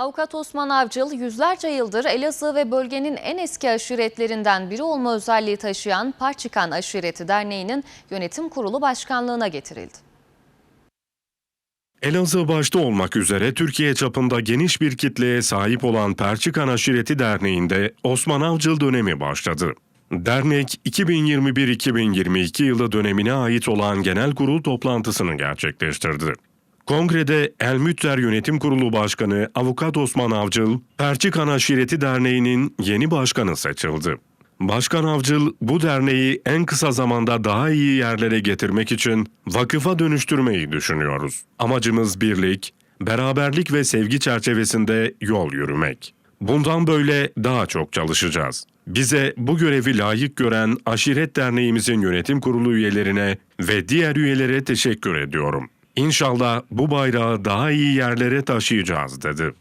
Avukat Osman Avcıl yüzlerce yıldır Elazığ ve bölgenin en eski aşiretlerinden biri olma özelliği taşıyan Parçikan Aşireti Derneği'nin yönetim kurulu başkanlığına getirildi. Elazığ başta olmak üzere Türkiye çapında geniş bir kitleye sahip olan Perçikan Aşireti Derneği'nde Osman Avcıl dönemi başladı. Dernek 2021-2022 yılı dönemine ait olan genel kurul toplantısını gerçekleştirdi. Kongrede El Mütter Yönetim Kurulu Başkanı Avukat Osman Avcıl, Perçikan Aşireti Derneği'nin yeni başkanı seçildi. Başkan Avcıl bu derneği en kısa zamanda daha iyi yerlere getirmek için vakıfa dönüştürmeyi düşünüyoruz. Amacımız birlik, beraberlik ve sevgi çerçevesinde yol yürümek. Bundan böyle daha çok çalışacağız. Bize bu görevi layık gören Aşiret Derneğimizin yönetim kurulu üyelerine ve diğer üyelere teşekkür ediyorum. İnşallah bu bayrağı daha iyi yerlere taşıyacağız dedi.